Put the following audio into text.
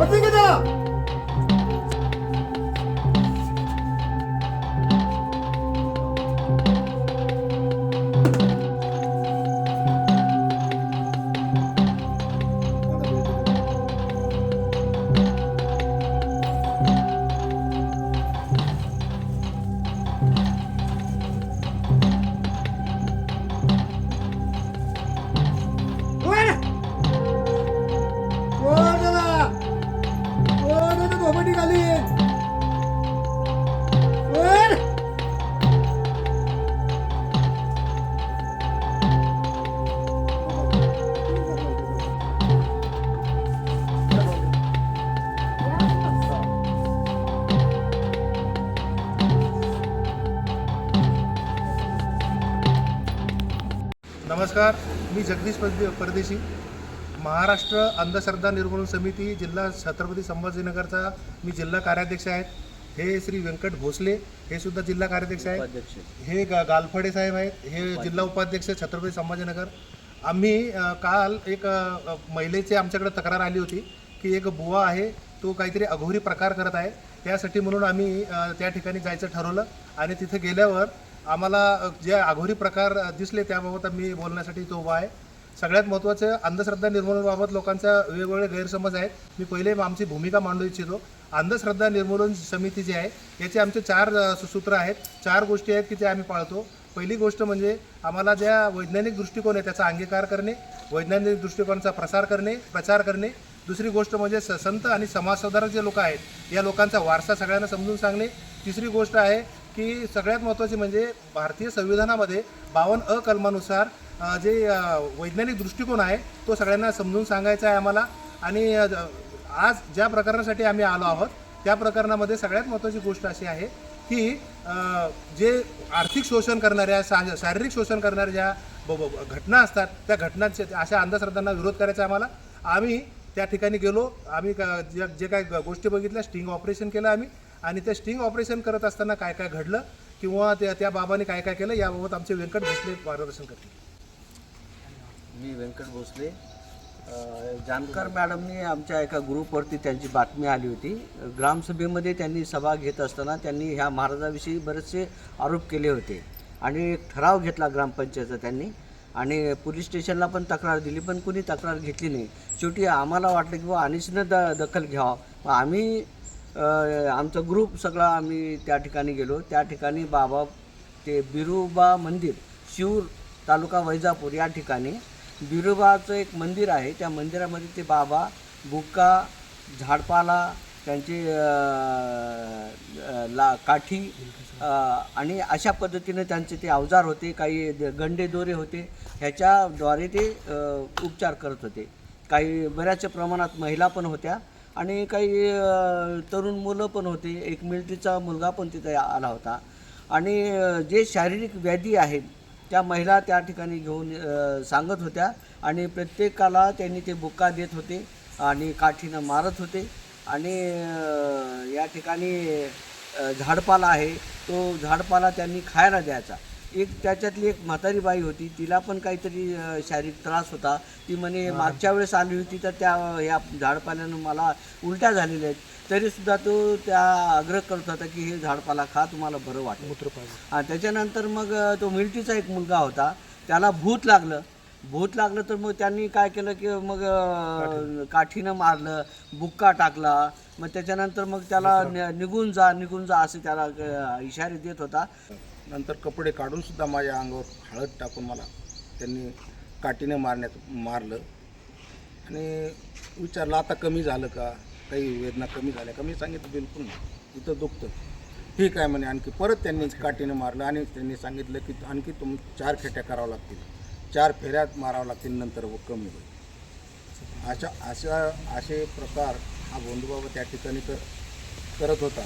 못생겼다. नमस्कार. मी जगदीश परदे- परदेशी. महाराष्ट्र अंधश्रद्धा निर्मूलन समिती जिल्हा छत्रपती संभाजीनगरचा मी जिल्हा कार्याध्यक्ष आहेत हे श्री व्यंकट भोसले हे सुद्धा जिल्हा कार्याध्यक्ष आहेत हे गा गालफडे साहेब आहेत. हे जिल्हा उपाध्यक्ष छत्रपती संभाजीनगर. आम्ही काल एक महिलेची आमच्याकडे तक्रार आली होती की एक बुवा आहे तो काहीतरी अघोरी प्रकार करत आहे. त्यासाठी म्हणून आम्ही त्या ठिकाणी जायचं ठरवलं आणि तिथे गेल्यावर आम्हाला जे आघोरी प्रकार दिसले त्याबाबत आम्ही बोलण्यासाठी तो उभा आहे. सगळ्यात महत्त्वाचं अंधश्रद्धा निर्मूलनाबाबत लोकांचा वेगवेगळे गैरसमज आहेत. मी पहिले आमची भूमिका मांडू इच्छितो. अंधश्रद्धा निर्मूलन समिती जी आहे याचे आमचे चार सूत्र आहेत. चार गोष्टी आहेत की ते आम्ही पाळतो. पहिली गोष्ट म्हणजे आम्हाला ज्या वैज्ञानिक दृष्टिकोन आहे त्याचा अंगीकार करणे वैज्ञानिक दृष्टिकोनाचा प्रसार करणे प्रचार करणे. दुसरी गोष्ट म्हणजे स संत आणि समाजसुधारक जे लोक आहेत या लोकांचा वारसा सगळ्यांना समजून सांगणे. तिसरी गोष्ट आहे की सगळ्यात महत्त्वाची म्हणजे भारतीय संविधानामध्ये बावन्न अ कलमानुसार जे वैज्ञानिक दृष्टिकोन आहे तो सगळ्यांना समजून सांगायचा आहे आम्हाला. आणि आज ज्या प्रकरणासाठी आम्ही आलो आहोत त्या प्रकरणामध्ये सगळ्यात महत्त्वाची गोष्ट अशी आहे की जे आर्थिक शोषण करणाऱ्या सा शारीरिक शोषण करणाऱ्या ज्या ब- ब- घटना असतात त्या घटनांचे अशा अंधश्रद्धांना विरोध करायचा आहे आम्हाला. आम्ही त्या ठिकाणी गेलो आम्ही का- जे जे काय गोष्टी बघितल्या स्टिंग ऑपरेशन केलं आम्ही. आणि ते स्टिंग ऑपरेशन करत असताना काय काय घडलं किंवा त्या त्या बाबाने काय काय केलं याबाबत आमचे व्यंकट भोसले मार्गदर्शन करतील. मी व्यंकट भोसले. जानकर मॅडमने आमच्या एका ग्रुपवरती त्यांची बातमी आली होती. ग्रामसभेमध्ये त्यांनी सभा घेत असताना त्यांनी ह्या महाराजाविषयी बरेचसे आरोप केले होते. आणि एक ठराव घेतला ग्रामपंचायतचा त्यांनी. आणि पोलीस स्टेशनला पण तक्रार दिली पण कुणी तक्रार घेतली नाही. शेवटी आम्हाला वाटलं की बुवा अनिशनं द दखल घ्यावं. आम्ही आमचा ग्रुप सगळा आम्ही त्या ठिकाणी गेलो. त्या ठिकाणी बाबा ते बिरुबा मंदिर शिऊर तालुका वैजापूर या ठिकाणी बिरोबाचं एक मंदिर आहे. त्या मंदिरामध्ये ते बाबा बुक्का झाडपाला त्यांचे ला काठी आणि अशा पद्धतीने त्यांचे ते अवजार होते. काही द- गंडे दोरे होते. ह्याच्याद्वारे ते उपचार करत होते. काही बऱ्याच प्रमाणात महिला पण होत्या. आणि काही तरुण मुलं पण होते. एक मिलिटरीचा मुलगा पण तिथे आला होता. आणि जे शारीरिक व्याधी आहेत त्या महिला त्या ठिकाणी घेऊन सांगत होत्या. आणि प्रत्येकाला त्यांनी ते बुक्का देत होते आणि काठीनं मारत होते. आणि या ठिकाणी झाडपाला आहे. तो झाडपाला त्यांनी खायला द्यायचा. एक त्याच्यातली एक म्हातारी बाई होती तिला पण काहीतरी शारीरिक त्रास होता. ती म्हणे मागच्या वेळेस आली होती तर त्या या झाडपाल्यानं मला उलट्या झालेल्या आहेत. तरीसुद्धा तो त्या आग्रह करत होता की हे झाडपाला खा तुम्हाला बरं वाटेल. आणि त्याच्यानंतर मग तो मिलिटरीचा एक मुलगा होता. त्याला भूत लागलं. भूत लागलं तर मग त्यांनी काय केलं की मग काठीनं. मारलं बुक्का टाकला. मग त्याच्यानंतर मग त्याला नि- निघून जा निघून जा असं त्याला इशारे देत होता. नंतर कपडे काढून सुद्धा माझ्या अंगावर हळद टाकून मला त्यांनी काठीने मारण्यात मारलं. आणि विचारलं आता कमी झालं का? काही वेदना कमी झाल्या का? मी सांगितलं बिलकुल नाही. इथं दुखतं ठीक आहे म्हणे आणखी परत त्यांनी काठीने मारलं आणि त्यांनी सांगितलं की आणखी तुम चार खेट्या करावं लागतील. चार फेऱ्यात मारावं लागतील नंतर व कमी होईल. अशा अशा असे प्रकार हा गोंधूबाबा त्या ठिकाणी कर करत होता.